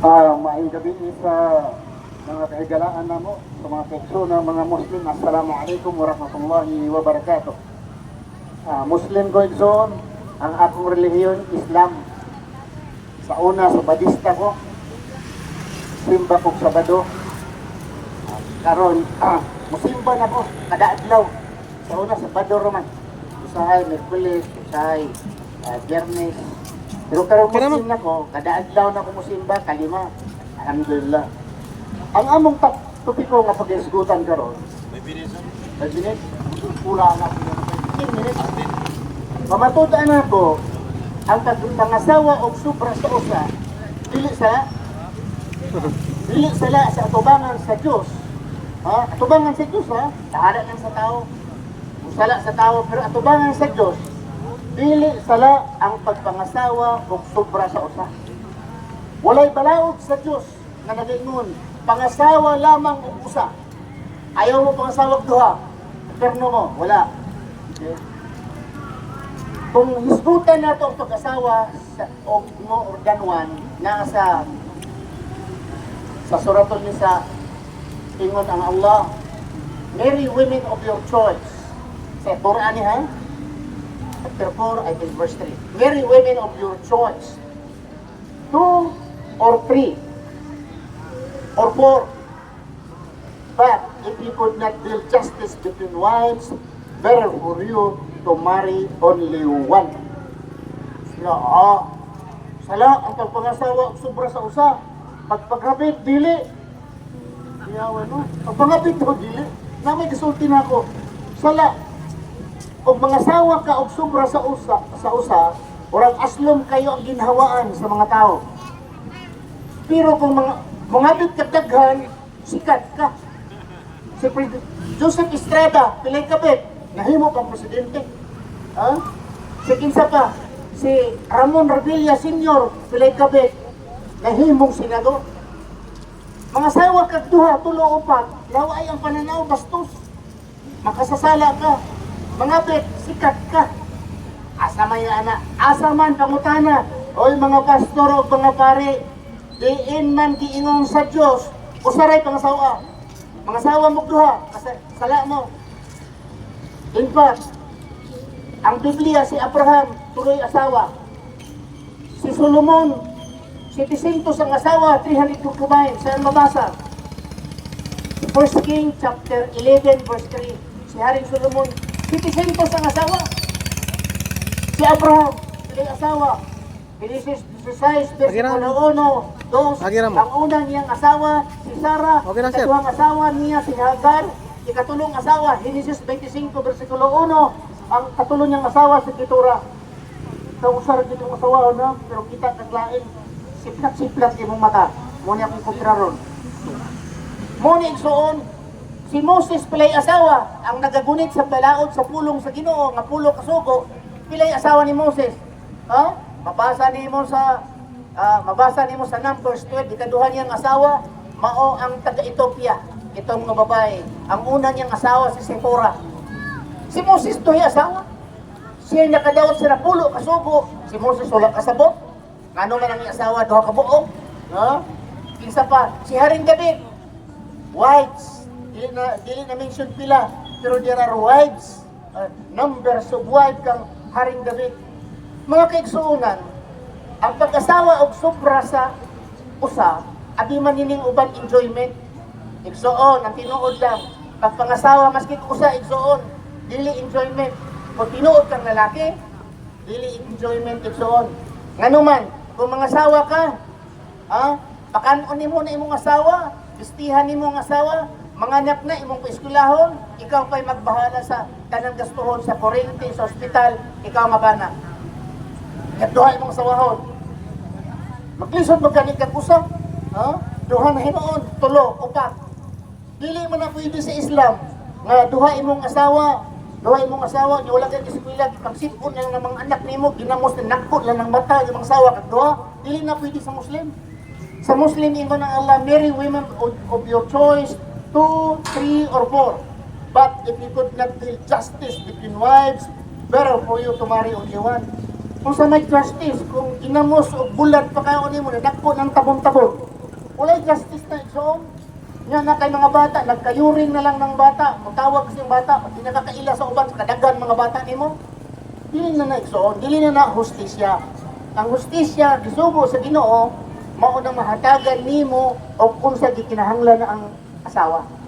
Ah, maayong gabi sa mga kahigalaan na mo, sa mga tekso ng mga Muslim. Assalamualaikum warahmatullahi wabarakatuh. Ah, Muslim ko zone, ang akong relihiyon Islam. Sa una, sa badista ko, simba ko Sabado. Karon, ah, musimba na ko, kada adlaw. Sa una, Sabado roman. Usahay, Merkulis, usahay, ah, Biyernes. Pero karon Muslim na ko, kada adlaw na ko musimba, kalima. Alhamdulillah. Ang among top topiko nga pag-isgutan karon, May binisan? 5 minutes, kulang na 15 minutes. Mamatutaan na ko, ang pangasawa o sobra sa usa, dili sa dili sila sa atubangan sa Diyos. Ha? Atubangan sa Diyos ha? Tahanan lang sa tao. Usala sa tao, pero atubangan sa Diyos, dili sala ang pagpangasawa o sobra sa usa. Walay balaod sa Diyos na nagaingon, pangasawa lamang og usa. Ayaw mo pangasawa og duha. Perno mo, wala. Okay? Kung hisgutan na ang pag-asawa sa, o mo or than one, na sa sa suratul nisa, ingon ang Allah, marry women of your choice. Sa Quran ni ha? Chapter 4, I think verse 3. Marry women of your choice. Two or three or four. But if you could not deal justice between wives, better for you to marry only one. Sila, ah, sala, ang pagpangasawa, sobra sa usa. Pagpagkapit, dili. Iyawan no? Pagpangapit ko, dili. Na may kasulti na ako. Sala, kung mga sawa ka og sobra sa usa, sa usa, urang aslom kayo ang ginhawaan sa mga tao. Pero kung mga mga ka daghan, sikat ka. Si Joseph Estrada, pilay kabit, nahimo pang presidente. Ha? Si kinsa pa, si Ramon Revilla Sr., pilay kabit, nahimong senador. Mga sawa kag duha, tulo upat, laway ang pananaw bastos. Makasasala ka. Mga bet, sikat ka. Asa man yung anak, asa man pangutana. Oy mga pastor o mga pare, diin man giingong sa Dios, usaray pangasawa. Mga sawa mo duha, sala mo. In ang Biblia si Abraham, tuloy asawa. Si Solomon, 700 ang asawa, 300 concubine. Saan mabasa? 1 King chapter 11 verse 3. Si Haring Solomon, 700 ang asawa. Si Abraham, tuloy asawa. Genesis 16, Agiran. versikulo 1, 2. Agiran mo. Ang unang niyang asawa, si Sarah. Okay na, sir. Ikaduhang asawa niya, si Hagar. Ikatulong asawa, Genesis 25, versikulo 1. Ang katulong niyang asawa, si Ketura. Sa usar dito ang asawa, no? Pero kita kaglain. Siplat-siplat imong mata. Muna akong kumpira ron. Muna igsuon, si Moses pilay asawa, ang nagagunit sa balaod sa pulong sa Ginoo, nga pulo kasugo, pilay asawa ni Moses. Ha? Mabasa nimo sa ah, mabasa nimo sa Numbers 12, ikaduha niyang asawa, mao ang taga Ethiopia, itong nga babae. Ang una niyang asawa si Sephora. Si Moses tuhi asawa. Siya nakadawat sa napulo kasugo, si Moses wala kasabot. Ngano man ang asawa duha ka buok. Ha? Kinsa pa, si Haring David, wives. Dili na, dili na mention pila, pero there are wives. Uh, numbers of wife kang Haring David. Mga kaigsuunan, ang pag-asawa og sobra sa usa, abi man nining uban enjoyment. Igsuon, ang tinuod lang. Pag pangasawa, maski usa, igsuon, dili enjoyment. Kung tinuod kang lalaki, dili enjoyment, igsuon. Ngano man, kung mga asawa ka, ha? Pakanon nimo na imong asawa, bistihan nimo ang asawa, mga anak na imong eskwelahon, ikaw pa'y magbahala sa tanang gastuhon sa kurente, sa ospital, ikaw mabana. Katuha imong asawahon. Maglisod mo kanit kag usa, ha? Duha na hinuon, tulo, upat. Dili man na pwede sa Islam nga duha imong asawa, duha imong asawa, di wala kang eskwela, pagsipon lang ng mga anak nimo, ginamos na nakot lang ng mata ng mga asawa kag dili na pwede sa Muslim. Sa Muslim, ingon ng Allah, marry women of, of your choice, two, three, or four. But if you could not deal justice between wives, better for you to marry only one. Kung sa may justice, kung inamos o bulat pa kayo nimo na dako ng tabong-tabong. Walay justice na igsoon. Nga na kay mga bata, nagkayuring na lang ng bata, mutawag kasi bata, pag di nakakaila sa uban, kadagan mga bata nimo. Dili na na igsoon, dili na na hustisya. Ang hustisya, gisugo sa ginoo, mao na mahatagan nimo o kung sa gikinahanglan na ang asawa.